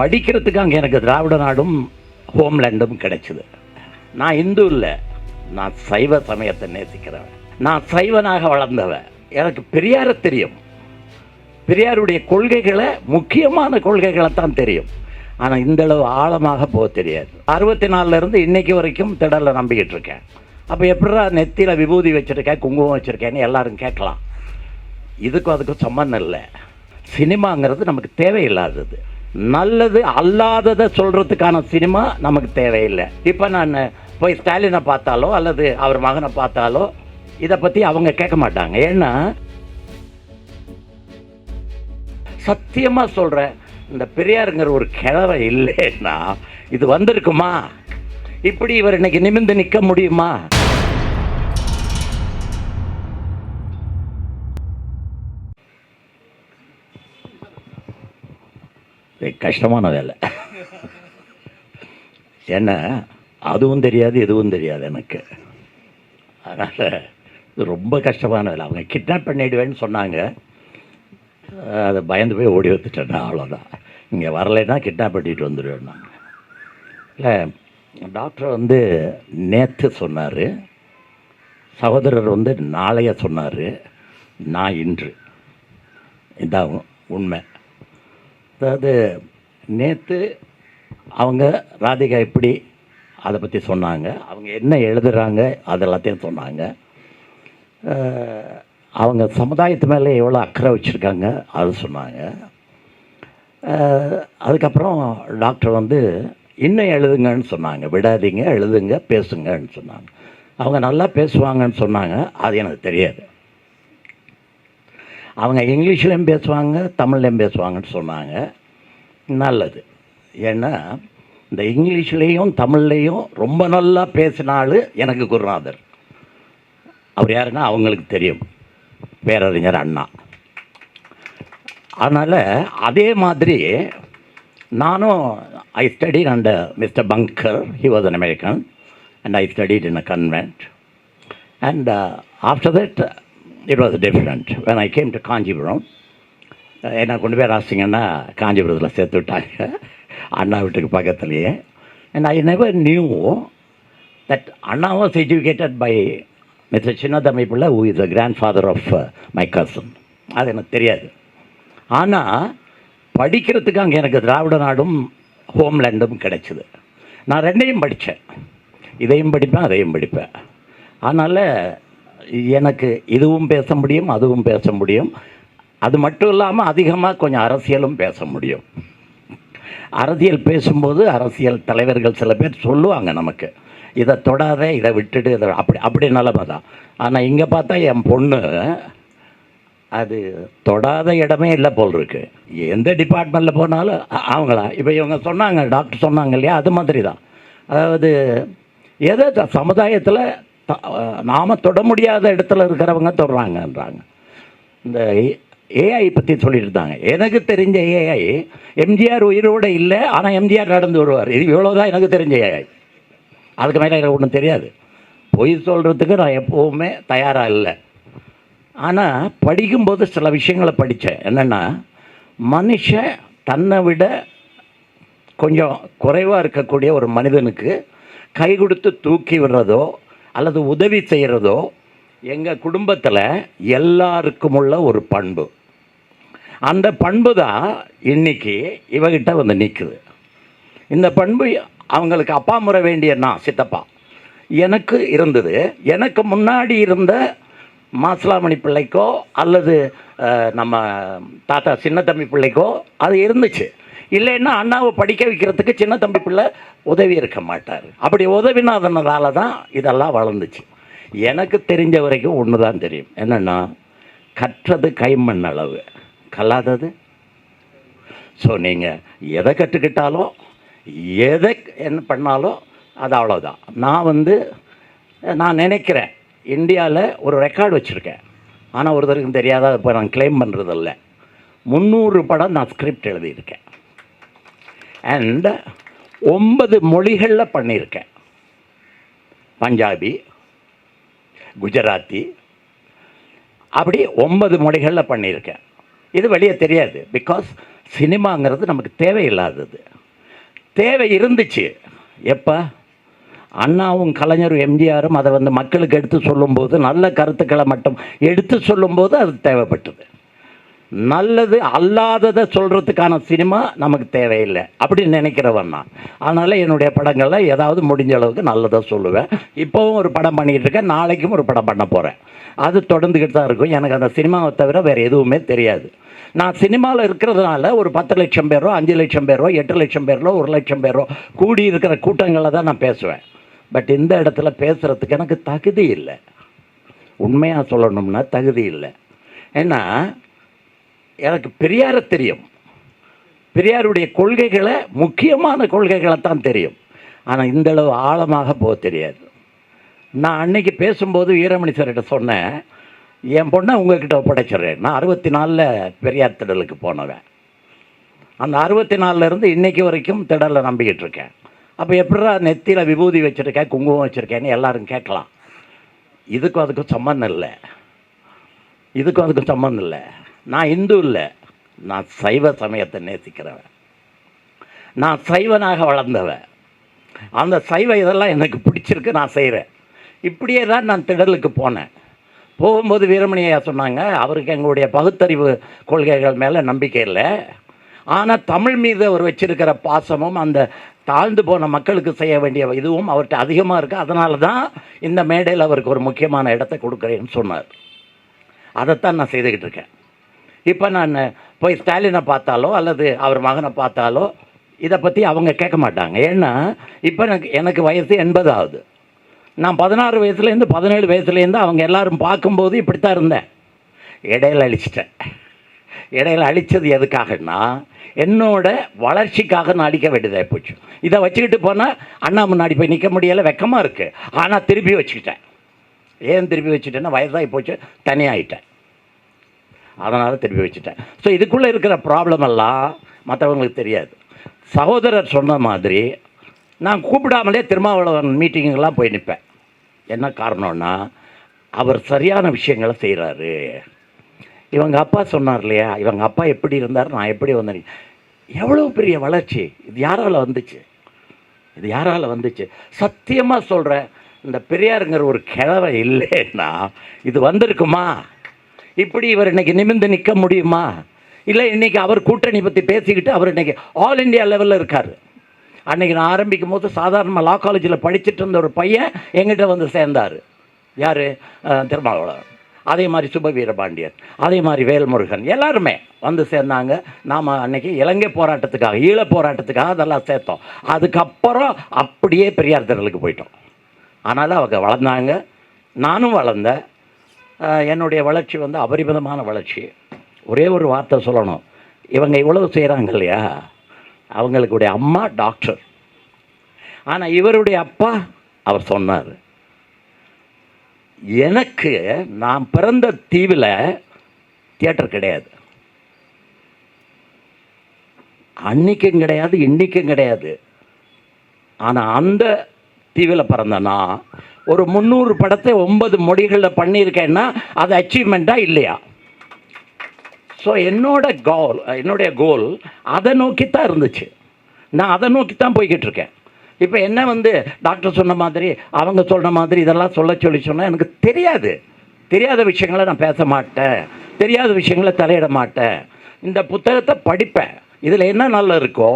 படிக்கிறதுக்கு அங்கே எனக்கு திராவிட நாடும் ஹோம்லேண்டும் கிடைச்சிது. நான் இந்து இல்லை. நான் சைவ சமயத்தை நேசிக்கிறவன். நான் சைவனாக வளர்ந்தவன். எனக்கு பெரியாரை தெரியும். பெரியாருடைய கொள்கைகளை முக்கியமான கொள்கைகளை தான் தெரியும். ஆனால் இந்த அளவு ஆழமாக போக தெரியாது. அறுபத்தி நாலுலேருந்து இன்னைக்கு வரைக்கும் திடலை நம்பிக்கிட்டு இருக்கேன். அப்போ எப்படா நெத்தியில் விபூதி வச்சுருக்கேன் குங்குமம் வச்சுருக்கேன்னு எல்லாரும் கேட்கலாம். இதுக்கும் அதுக்கும் சம்மந்தம் இல்லை. சினிமாங்கிறது நமக்கு தேவையில்லாதது. நல்லது அல்லாததை சொல்கிறதுக்கான சினிமா நமக்கு தேவையில்லை. இப்போ நான் போய் ஸ்டாலினை பார்த்தாலோ அல்லது அவர் மகனை பார்த்தாலோ இதை பற்றி அவங்க கேட்க மாட்டாங்க. ஏன்னா சத்தியமாக சொல்கிறேன் இந்த பெரியாருங்கிற ஒரு கிழவை இல்லைன்னா இது வந்திருக்குமா? இப்படி இவர் இன்னைக்கு நிமிர்ந்து நிற்க முடியுமா? கஷ்டமான வேலை. ஏன்னா அதுவும் தெரியாது எதுவும் தெரியாது எனக்கு. அதனால் இது ரொம்ப கஷ்டமான வேலை. அவங்க கிட்னாப் பண்ணிடுவேன்னு சொன்னாங்க. அதை பயந்து போய் ஓடி வந்துட்டேன் அவ்வளோதான் இங்கே வரலைன்னா கிட்னாப் பண்ணிட்டு வந்துடுவேன் நான். இல்லை டாக்டர் வந்து நேற்று சொன்னார். சகோதரர் வந்து நாளைய சொன்னார். நான் இன்று. இதான் உண்மை. அதாவது நேற்று அவங்க ராதிகா எப்படி அதை பற்றி சொன்னாங்க. அவங்க என்ன எழுதுகிறாங்க அது எல்லாத்தையும் சொன்னாங்க. அவங்க சமுதாயத்து மேலே எவ்வளோ அக்கறை வச்சுருக்காங்க அது சொன்னாங்க. அதுக்கப்புறம் டாக்டர் வந்து இன்னும் எழுதுங்கன்னு சொன்னாங்க. விடாதீங்க எழுதுங்க பேசுங்கன்னு சொன்னாங்க. அவங்க நல்லா பேசுவாங்கன்னு சொன்னாங்க. அது எனக்கு தெரியாது. அவங்க இங்கிலீஷ்லேயும் பேசுவாங்க தமிழ்லையும் பேசுவாங்கன்னு சொன்னாங்க. நல்லது. ஏன்னா இந்த இங்கிலீஷ்லேயும் தமிழ்லேயும் ரொம்ப நல்லா பேசினாள் எனக்கு குருநாதர். அவர் யாருன்னா அவங்களுக்கு தெரியும். பேரறிஞர் அண்ணா. அதனால் அதே மாதிரி நானும் I study and Mister Bunker he was an American and I studied in a convent and after that it was different when I came to Kanchipuram என்ன கொண்டு போய் ராசிங்கன்னா காஞ்சிபுரத்தில் சேர்த்து விட்டாங்க. அண்ணா வீட்டுக்கு பக்கத்துலேயே. And I never knew that Anna was educated by Mister Chinnathambi Pillai who is a grandfather of my cousin அது எனக்கு தெரியாது. ஆனால் படிக்கிறதுக்கு அங்கே எனக்கு திராவிட நாடும் ஹோம்லேண்டும் கிடைச்சிது. நான் ரெண்டையும் படித்தேன் இதையும் படிப்பேன் அதையும் படிப்பேன். அதனால் எனக்கு இதுவும் பேச முடியும் அதுவும் பேச முடியும். அது மட்டும் இல்லாமல் அதிகமாக கொஞ்சம் அரசியலும் பேச முடியும். அரசியல் பேசும்போது அரசியல் தலைவர்கள் சில பேர் சொல்லுவாங்க நமக்கு இதை தொடாத இதை விட்டுடு இதை அப்படி அப்படி நிலமை தான் ஆனால் இங்கே பார்த்தா என் பொண்ணு அது தொடாத இடமே இல்லை போல் இருக்கு. எந்த டிபார்ட்மெண்ட்டில் போனாலும் அவங்களா இப்போ இவங்க சொன்னாங்க டாக்டர் சொன்னாங்க இல்லையா அது மாதிரி தான் அதாவது எதை சமுதாயத்தில் நாம தொட முடியாத இடத்துல இருக்கிறவங்க தொடுறாங்கன்றாங்க. இந்த ஏஐ பற்றி சொல்லியிருந்தாங்க எனக்கு தெரிஞ்ச ஏஐ எம்ஜிஆர் உயிரோடு இல்லை ஆனால் எம்ஜிஆர் நடந்து வருவார். இது இவ்வளோதான் எனக்கு தெரிஞ்ச ஏஐ. அதுக்கு மேலே எனக்கு ஒன்றும் தெரியாது. பொய் சொல்கிறதுக்கு நான் எப்போவுமே தயாராக இல்லை. ஆனால் படிக்கும்போது சில விஷயங்களை படித்தேன் என்னென்னா மனுஷன் தன்னை விட கொஞ்சம் குறைவாக இருக்கக்கூடிய ஒரு மனிதனுக்கு கை கொடுத்து தூக்கி விடுறதோ அல்லது உதவி செய்கிறதோ எங்கள் குடும்பத்தில் எல்லாருக்கும் உள்ள ஒரு பண்பு. அந்த பண்பு தான் இன்னைக்கு இவகிட்ட வந்து நிற்குது இந்த பண்பு அவங்களுக்கு அப்பா முறை வேண்டிய நான் சித்தப்பா. எனக்கு இருந்தது. எனக்கு முன்னாடி இருந்த மாசிலாமணி பிள்ளைக்கோ அல்லது நம்ம தாத்தா சின்ன தம்பி பிள்ளைக்கோ அது இருந்துச்சு. இல்லைன்னா அண்ணாவை படிக்க வைக்கிறதுக்கு சின்ன தம்பி பிள்ளை உதவி இருக்க மாட்டார். அப்படி உதவினாதனால தான் இதெல்லாம் வளர்ந்துச்சு. எனக்கு தெரிஞ்ச வரைக்கும் ஒன்று தான் தெரியும். என்னென்னா கற்றது கைமண் அளவு. கல்லாதது? ஸோ நீங்கள் எதை கற்றுக்கிட்டாலும் எதை என்ன பண்ணாலும் அது அவ்வளோதான் நான் வந்து நான் நினைக்கிறேன் இந்தியாவில் ஒரு ரெக்கார்டு வச்சுருக்கேன். ஆனால் ஒருத்தருக்கும் தெரியாத இப்போ நான் க்ளைம் பண்ணுறதில்ல முந்நூறு படம் நான் ஸ்கிரிப்ட் எழுதியிருக்கேன். அண்ட் ஒன்பது மொழிகளில் பண்ணியிருக்கேன் பஞ்சாபி குஜராத்தி அப்படி ஒன்பது மொழிகளில் பண்ணியிருக்கேன் இது வெளியே தெரியாது. பிகாஸ் சினிமாங்கிறது நமக்கு தேவையில்லாதது. தேவை இருந்துச்சு. எப்போ? அண்ணாவும் கலைஞரும் எம்ஜிஆரும் அதை வந்து மக்களுக்கு எடுத்து சொல்லும்போது நல்ல கருத்துக்களை மட்டும் எடுத்து சொல்லும்போது அது தேவைப்பட்டது. நல்லது அல்லாததை சொல்கிறதுக்கான சினிமா நமக்கு தேவையில்லை அப்படின்னு நினைக்கிறவன் நான். அதனால் என்னுடைய படங்களில் ஏதாவது முடிஞ்ச அளவுக்கு நல்லதாக சொல்லுவேன். இப்போவும் ஒரு படம் பண்ணிகிட்டு இருக்கேன். நாளைக்கும் ஒரு படம் பண்ண போகிறேன் அது தொடர்ந்துக்கிட்டு தான் இருக்கும். எனக்கு அந்த சினிமாவை தவிர வேறு எதுவுமே தெரியாது. நான் சினிமாவில் இருக்கிறதுனால ஒரு பத்து லட்சம் பேரோ அஞ்சு லட்சம் பேரோ எட்டு லட்சம் பேரோ ஒரு லட்சம் பேரோ கூடி இருக்கிற கூட்டங்களில் தான் நான் பேசுவேன். பட் இந்த இடத்துல பேசுகிறதுக்கு எனக்கு தகுதி இல்லை. உண்மையாக சொல்லணும்னா தகுதி இல்லை. ஏன்னா எனக்கு பெரியாரை தெரியும். பெரியாருடைய கொள்கைகளை முக்கியமான கொள்கைகளை தான் தெரியும். ஆனால் இந்த அளவு ஆழமாக போக தெரியாது. நான் அன்னைக்கு பேசும்போது வீரமணி சார்கிட்ட சொன்னேன் என் பொண்ணை உங்ககிட்ட ஒப்படைச்சிடுறேன். நான் அறுபத்தி நாலில் பெரியார் திடலுக்கு போனவன். அந்த அறுபத்தி நாலுலேருந்து இன்னைக்கு வரைக்கும் திடலை நம்பிக்கிட்டு இருக்கேன். அப்போ எப்படா நெத்தியில் விபூதி வச்சுருக்கேன் குங்குமம் வச்சுருக்கேன்னு எல்லோரும் கேட்கலாம். இதுக்கும் அதுக்கும் சம்மந்தம் இல்லை. இதுக்கும் அதுக்கும் சம்மந்தம் இல்லை. நான் இந்து இல்லை. நான் சைவ சமயத்தை நேசிக்கிறவன். நான் சைவனாக வளர்ந்தவன். அந்த சைவ இதெல்லாம் எனக்கு பிடிச்சிருக்கு நான் செய்கிறேன் இப்படியே தான் நான் திடலுக்கு போனேன். போகும்போது வீரமணியா சொன்னாங்க அவருக்கு எங்களுடைய பகுத்தறிவு கொள்கைகள் மேலே நம்பிக்கை இல்லை. ஆனால் தமிழ் மீது அவர் வச்சிருக்கிற பாசமும் அந்த தாழ்ந்து போன மக்களுக்கு செய்ய வேண்டிய இதுவும் அவர்கிட்ட அதிகமாக இருக்குது அதனால தான் இந்த மேடையில் அவருக்கு ஒரு முக்கியமான இடத்தை கொடுக்குறேன்னு சொன்னார். அதைத்தான் நான் செய்துக்கிட்டு இருக்கேன். இப்போ நான் போய் ஸ்டாலினை பார்த்தாலோ அல்லது அவர் மகனை பார்த்தாலோ இதை பற்றி அவங்க கேட்க மாட்டாங்க. ஏன்னா இப்போ எனக்கு எனக்கு வயசு எண்பது ஆகுது நான் பதினாறு வயசுலேருந்து பதினேழு வயசுலேருந்து அவங்க எல்லாரும் பார்க்கும்போது இப்படித்தான் இருந்தேன். இடையில அழிச்சிட்டேன். இடையில அழித்தது எதுக்காகன்னா என்னோட வளர்ச்சிக்காக நான் அடிக்க வேண்டியதாக போச்சு. இதை வச்சுக்கிட்டு போனால் அண்ணா முன்னாடி போய் நிற்க முடியலை வெக்கமாக இருக்குது ஆனால் திருப்பி வச்சுக்கிட்டேன். ஏன் திருப்பி வச்சுட்டேன்னா வயசாகி போச்சு தனியாகிட்டேன் அதனால் திருப்பி வச்சுட்டேன். ஸோ இதுக்குள்ளே இருக்கிற ப்ராப்ளம் எல்லாம் மற்றவங்களுக்கு தெரியாது. சகோதரர் சொன்ன மாதிரி நான் கூப்பிடாமலே திருமாவளவன் மீட்டிங்கெல்லாம் போய் நிற்பேன் என்ன காரணம்னா அவர் சரியான விஷயங்களை செய்கிறாரு இவங்க அப்பா சொன்னார் இல்லையா? இவங்க அப்பா எப்படி இருந்தார்? நான் எப்படி வந்தேன் எவ்வளோ பெரிய வளர்ச்சி. இது யாரால் வந்துச்சு? இது யாரால் வந்துச்சு? சத்தியமாக சொல்கிறேன் இந்த பெரியாருங்கிற ஒரு கிழவை இல்லைன்னா இது வந்திருக்குமா? இப்படி இவர் இன்னைக்கு நிமிர்ந்து நிற்க முடியுமா? இல்லை இன்னைக்கு அவர் கூட்டணி பற்றி பேசிக்கிட்டு அவர் இன்னைக்கு ஆல் இந்தியா லெவலில் இருக்கார். அன்னைக்கு நான் ஆரம்பிக்கும் போது சாதாரணமாக லா காலேஜில் படிச்சுட்டு இருந்த ஒரு பையன் எங்கிட்ட வந்து சேர்ந்தார். யார்? திருமாவளவன். அதே மாதிரி சுப வீரபாண்டியன். அதே மாதிரி வேல்முருகன். எல்லாருமே வந்து சேர்ந்தாங்க. நாம் அன்னைக்கு இலங்கை போராட்டத்துக்காக ஈழ போராட்டத்துக்காக அதெல்லாம் சேர்த்தோம். அதுக்கப்புறம் அப்படியே பெரியார் திரலுக்கு போயிட்டோம். ஆனாலும் அவங்க வளர்ந்தாங்க. நானும் வளர்ந்தேன். என்னுடைய வளர்ச்சி வந்து அபரிமிதமான வளர்ச்சி. ஒரே ஒரு வார்த்தை சொல்லணும். இவங்க இவ்வளவு செய்கிறாங்க இல்லையா? அவங்களுக்குடைய அம்மா டாக்டர். ஆனால் இவருடைய அப்பா அவர் சொன்னார். எனக்கு நான் பிறந்த தீவில் தியேட்டர் கிடையாது. அன்னைக்கும் கிடையாது இன்றைக்கும் கிடையாது. ஆனால் அந்த தீவில் பிறந்தனா ஒரு முந்நூறு படத்தை ஒன்பது மொழிகளில் பண்ணியிருக்கேன்னா அது அச்சீவ்மெண்ட்டாக இல்லையா? ஸோ என்னோட கோல் என்னுடைய கோல் அதை நோக்கி தான் இருந்துச்சு. நான் அதை நோக்கி தான் போய்கிட்டு இருக்கேன் இப்போ என்ன வந்து டாக்டர் சொன்ன மாதிரி அவங்க சொன்ன மாதிரி இதெல்லாம் சொல்ல சொல்லி சொன்னால் எனக்கு தெரியாது. தெரியாத விஷயங்களை நான் பேச மாட்டேன். தெரியாத விஷயங்களை தலையிட மாட்டேன். இந்த புத்தகத்தை படிப்பேன். இதில் என்ன நல்லா இருக்கோ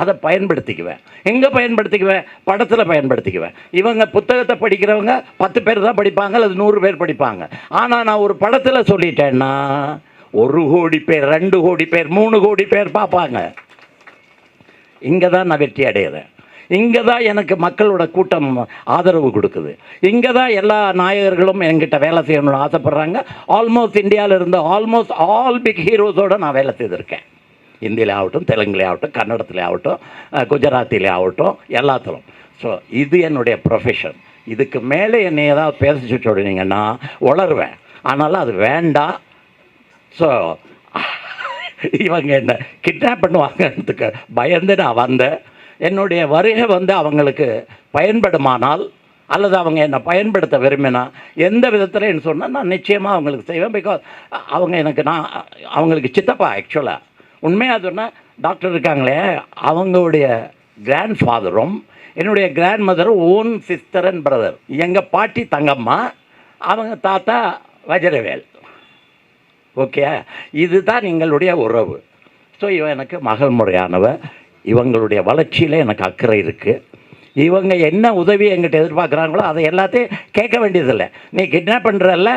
அதை பயன்படுத்திக்குவேன். எங்கே பயன்படுத்திக்குவேன்? படத்தில் பயன்படுத்திக்குவேன். இவங்க புத்தகத்தை படிக்கிறவங்க பத்து பேர் தான் படிப்பாங்க அல்லது நூறு பேர் படிப்பாங்க. ஆனால் நான் ஒரு படத்தில் சொல்லிட்டேன்னா ஒரு கோடி பேர் ரெண்டு கோடி பேர் மூணு கோடி பேர் பார்ப்பாங்க. இங்கே தான் நான் வெற்றி அடைகிறேன். இங்கே தான் எனக்கு மக்களோட கூட்டம் ஆதரவு கொடுக்குது. இங்கே தான் எல்லா நாயகர்களும் என்கிட்ட வேலை செய்யணும்னு ஆசைப்பட்றாங்க. ஆல்மோஸ்ட் இந்தியாவில் இருந்த ஆல்மோஸ்ட் ஆல் பிக் ஹீரோஸோடு நான் வேலை செய்திருக்கேன். ஹிந்தியிலே ஆகட்டும் தெலுங்குலே ஆகட்டும் கன்னடத்திலே ஆகட்டும் எல்லாத்திலும் ஸோ இது என்னுடைய ப்ரொஃபஷன் இதுக்கு மேலே என்னை ஏதாவது பேச சொல்லினீங்கன்னா உளருவேன் ஆனாலும் அது வேண்டாம் ஸோ இவங்க என்ன கிட்னாப் பண்ணுவாங்கிறதுக்கு பயந்து நான் வந்தேன் என்னுடைய வருகை வந்து அவங்களுக்கு பயன்படுமானால் அல்லது அவங்க என்னை பயன்படுத்த விரும்பினா எந்த விதத்தில் சொன்னால் நான் நிச்சயமாக அவங்களுக்கு செய்வேன் பிகாஸ் அவங்க எனக்கு நான் அவங்களுக்கு சித்தப்பா ஆக்சுவலாக உண்மையாக சொன்னால் டாக்டர் இருக்காங்களே அவங்களுடைய கிராண்ட் ஃபாதரும் என்னுடைய கிராண்ட் மதரும் ஓன் சிஸ்டர் அண்ட் பிரதர் எங்கள் பாட்டி தங்கம்மா அவங்க தாத்தா வஜரவேல். ஓகே இதுதான் எங்களுடைய உறவு. ஸோ இவன் எனக்கு மகள் முறையானவ. இவங்களுடைய வளர்ச்சியில் எனக்கு அக்கறை இருக்குது இவங்க என்ன உதவி எங்கிட்ட எதிர்பார்க்குறாங்களோ அதை எல்லாத்தையும் கேட்க வேண்டியதில்லை. நீ கிட்னாப் பண்ணுறல்ல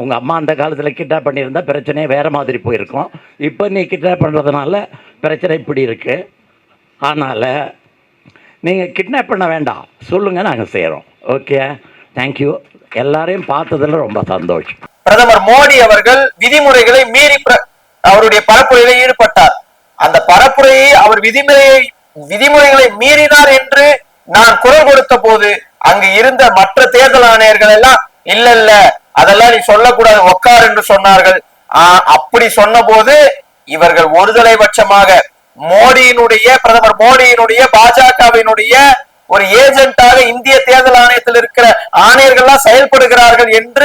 உங்கள் அம்மா அந்த காலத்தில் கிட்னாப் பண்ணியிருந்தா பிரச்சனையே வேறு மாதிரி போயிருக்கும். இப்போ நீ கிட்னாப் பண்ணுறதுனால பிரச்சனை இப்படி இருக்குது அதனால் நீங்கள் கிட்னாப் பண்ண வேண்டாம். சொல்லுங்கள் நாங்கள் செய்கிறோம் ஓகே தேங்க்யூ எல்லாரையும் பார்த்ததில் ரொம்ப சந்தோஷம். பிரதமர் மோடி அவர்கள் விதிமுறைகளை மீறி அவருடைய பரப்புரையில் ஈடுபட்டார். அந்த பரப்புரையை அவர் விதிமுறையை விதிமுறைகளை மீறினார் என்று நான் குரல் கொடுத்த போது அங்கு இருந்த மற்ற தேர்தல் ஆணையர்கள் எல்லாம் இல்ல இல்ல அதெல்லாம் நீ சொல்லக்கூடாது. உட்கார் என்று சொன்னார்கள். ஆஹ், அப்படி சொன்னபோது இவர்கள் ஒருதலை பட்சமாக மோடியினுடைய பிரதமர் மோடியினுடைய பாஜகவினுடைய ஒரு ஏஜென்ட்டாக இந்திய தேர்தல் ஆணையத்தில் இருக்கிற ஆணையர்கள்லாம் செயல்படுகிறார்கள் என்று